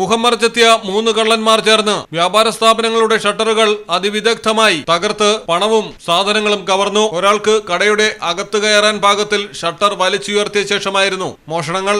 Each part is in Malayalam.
മുഖംമറച്ചെത്തിയ മൂന്ന് കള്ളന്മാർ ചേർന്ന് വ്യാപാര സ്ഥാപനങ്ങളുടെ ഷട്ടറുകൾ അതിവിദഗ്ധമായി തകർത്ത് പണവും സാധനങ്ങളും കവർന്നു. ഒരാൾക്ക് കടയുടെ അകത്ത് കയറാൻ ഭാഗത്തിൽ ഷട്ടർ വലിച്ചുയർത്തിയ ശേഷമായിരുന്നു മോഷണങ്ങൾ.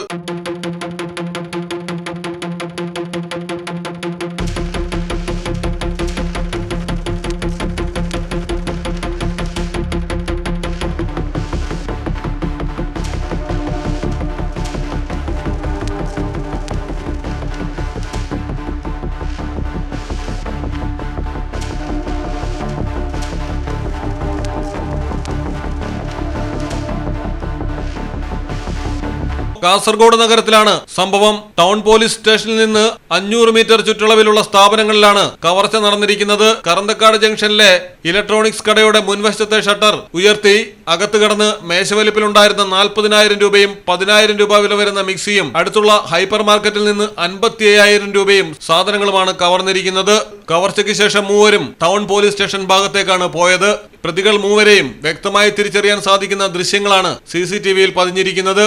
കാസർഗോഡ് നഗരത്തിലാണ് സംഭവം. ടൗൺ പോലീസ് സ്റ്റേഷനിൽ നിന്ന് അഞ്ഞൂറ് മീറ്റർ ചുറ്റളവിലുള്ള സ്ഥാപനങ്ങളിലാണ് കവർച്ച നടന്നിരിക്കുന്നത്. കറന്തക്കാട് ജംഗ്ഷനിലെ ഇലക്ട്രോണിക്സ് കടയുടെ മുൻവശത്തെ ഷട്ടർ ഉയർത്തി അകത്ത് കടന്ന് മേശവലിപ്പിലുണ്ടായിരുന്ന നാൽപ്പതിനായിരം രൂപയും പതിനായിരം രൂപ വില വരുന്ന മിക്സിയും അടുത്തുള്ള ഹൈപ്പർ മാർക്കറ്റിൽ നിന്ന് അൻപത്തി അയ്യായിരം രൂപയും സാധനങ്ങളുമാണ് കവർന്നിരിക്കുന്നത്. കവർച്ചയ്ക്ക് ശേഷം മൂവരും ടൗൺ പോലീസ് സ്റ്റേഷൻ ഭാഗത്തേക്കാണ് പോയത്. പ്രതികൾ മൂവരെയും വ്യക്തമായി തിരിച്ചറിയാൻ സാധിക്കുന്ന ദൃശ്യങ്ങളാണ് സി പതിഞ്ഞിരിക്കുന്നത്.